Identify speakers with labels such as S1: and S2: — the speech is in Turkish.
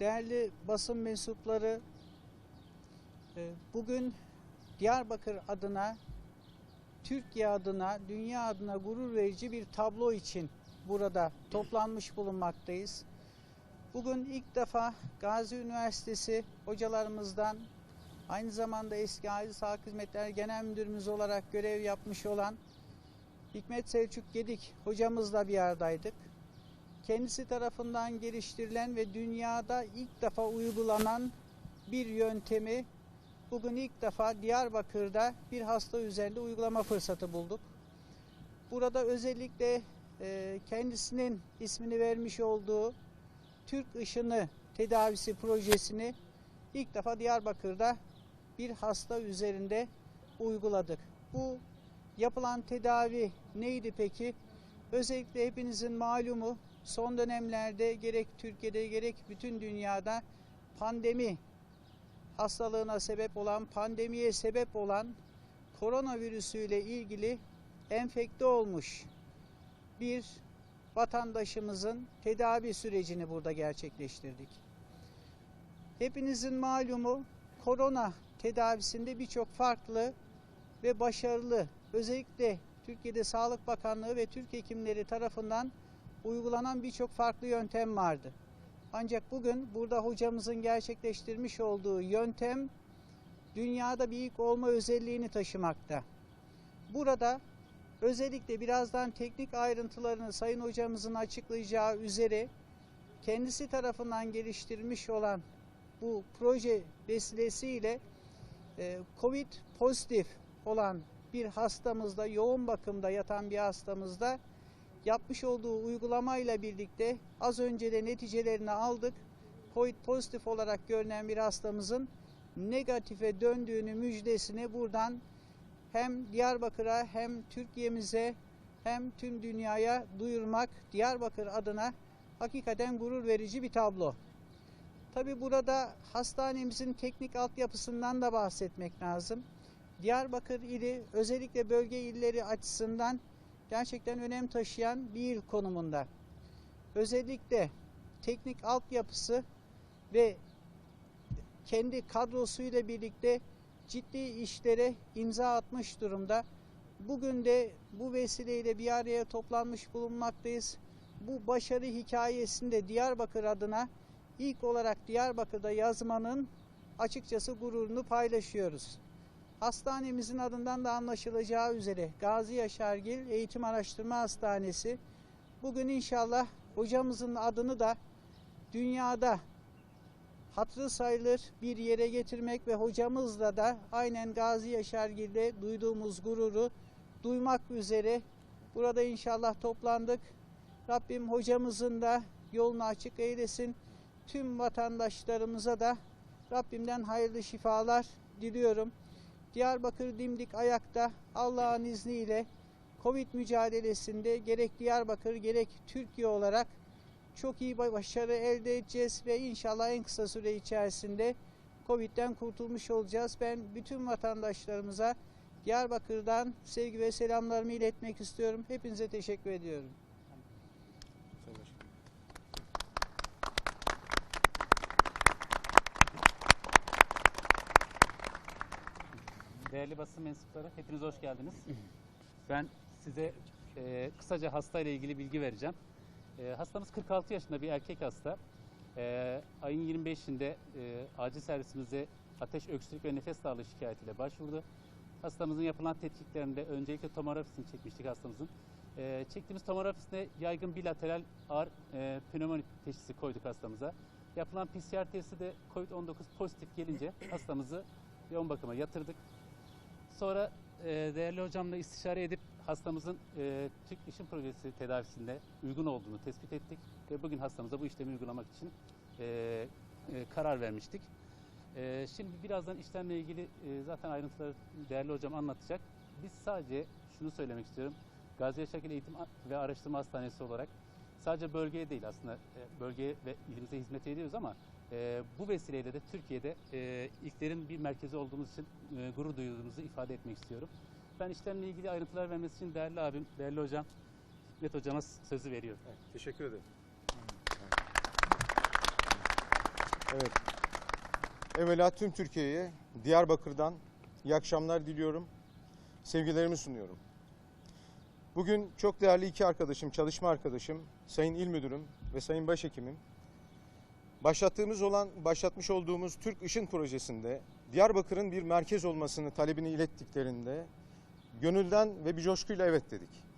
S1: değerli basın mensupları, e, bugün Diyarbakır adına, Türkiye adına, dünya adına gurur verici bir tablo için burada toplanmış bulunmaktayız. Bugün ilk defa Gazi Üniversitesi hocalarımızdan aynı zamanda eski Aile Sağlık Hizmetleri Genel Müdürümüz olarak görev yapmış olan Hikmet Selçuk Gedik hocamızla bir aradaydık. Kendisi tarafından geliştirilen ve dünyada ilk defa uygulanan bir yöntemi bugün ilk defa Diyarbakır'da bir hasta üzerinde uygulama fırsatı bulduk. Burada özellikle e, kendisinin ismini vermiş olduğu Türk Işını tedavisi projesini ilk defa Diyarbakır'da bir hasta üzerinde uyguladık. Bu yapılan tedavi neydi peki? Özellikle hepinizin malumu son dönemlerde gerek Türkiye'de gerek bütün dünyada pandemi hastalığına sebep olan, pandemiye sebep olan koronavirüsüyle ilgili enfekte olmuş bir vatandaşımızın tedavi sürecini burada gerçekleştirdik. Hepinizin malumu korona tedavisinde birçok farklı ve başarılı özellikle Türkiye'de Sağlık Bakanlığı ve Türk hekimleri tarafından uygulanan birçok farklı yöntem vardı. Ancak bugün burada hocamızın gerçekleştirmiş olduğu yöntem dünyada bir ilk olma özelliğini taşımakta. Burada özellikle birazdan teknik ayrıntılarını Sayın Hocamızın açıklayacağı üzere kendisi tarafından geliştirmiş olan bu proje vesilesiyle e, Covid pozitif olan bir hastamızda, yoğun bakımda yatan bir hastamızda yapmış olduğu uygulamayla birlikte az önce de neticelerini aldık. Covid pozitif olarak görünen bir hastamızın negatife döndüğünü müjdesini buradan hem Diyarbakır'a hem Türkiye'mize hem tüm dünyaya duyurmak Diyarbakır adına hakikaten gurur verici bir tablo. Tabi burada hastanemizin teknik altyapısından da bahsetmek lazım. Diyarbakır ili özellikle bölge illeri açısından gerçekten önem taşıyan bir il konumunda. Özellikle teknik altyapısı ve kendi kadrosuyla birlikte ciddi işlere imza atmış durumda. Bugün de bu vesileyle bir araya toplanmış bulunmaktayız. Bu başarı hikayesinde Diyarbakır adına ilk olarak Diyarbakır'da yazmanın açıkçası gururunu paylaşıyoruz. Hastanemizin adından da anlaşılacağı üzere Gazi Yaşargil Eğitim Araştırma Hastanesi bugün inşallah hocamızın adını da dünyada hatırı sayılır bir yere getirmek ve hocamızla da aynen Gazi Yaşargil'de duyduğumuz gururu duymak üzere burada inşallah toplandık. Rabbim hocamızın da yolunu açık eylesin. Tüm vatandaşlarımıza da Rabbimden hayırlı şifalar diliyorum. Diyarbakır dimdik ayakta Allah'ın izniyle Covid mücadelesinde gerek Diyarbakır gerek Türkiye olarak çok iyi başarı elde edeceğiz ve inşallah en kısa süre içerisinde Covid'den kurtulmuş olacağız. Ben bütün vatandaşlarımıza Diyarbakır'dan sevgi ve selamlarımı iletmek istiyorum. Hepinize teşekkür ediyorum.
S2: Değerli basın mensupları, hepiniz hoş geldiniz. Ben size e, kısaca hasta ile ilgili bilgi vereceğim. E, hastamız 46 yaşında bir erkek hasta. E, ayın 25'inde e, acil servisimize ateş, öksürük ve nefes darlığı şikayetiyle başvurdu. Hastamızın yapılan tetkiklerinde öncelikle tomografisini çekmiştik hastamızın. E, çektiğimiz tomografisine yaygın bilateral ağır e, pnömoni teşhisi koyduk hastamıza. Yapılan PCR testi de COVID-19 pozitif gelince hastamızı yoğun bakıma yatırdık. Sonra e, değerli hocamla istişare edip hastamızın e, Türk İşin Projesi tedavisinde uygun olduğunu tespit ettik ve bugün hastamıza bu işlemi uygulamak için e, e, karar vermiştik. E, şimdi birazdan işlemle ilgili e, zaten ayrıntıları değerli hocam anlatacak. Biz sadece şunu söylemek istiyorum. Gazi Yaşargil Eğitim ve Araştırma Hastanesi olarak sadece bölgeye değil aslında e, bölgeye ve ilimize hizmet ediyoruz ama e, bu vesileyle de Türkiye'de e, ilklerin bir merkezi olduğumuz için e, gurur duyduğumuzu ifade etmek istiyorum. Ben işlemle ilgili ayrıntılar vermesi için değerli abim, değerli hocam, Hikmet hocama sözü veriyorum.
S3: Evet, teşekkür ederim. Evet. Evvela tüm Türkiye'ye Diyarbakır'dan iyi akşamlar diliyorum. Sevgilerimi sunuyorum. Bugün çok değerli iki arkadaşım, çalışma arkadaşım, Sayın İl Müdürüm ve Sayın Başhekimim başlattığımız olan, başlatmış olduğumuz Türk Işın Projesi'nde Diyarbakır'ın bir merkez olmasını talebini ilettiklerinde gönülden ve bir coşkuyla evet dedik.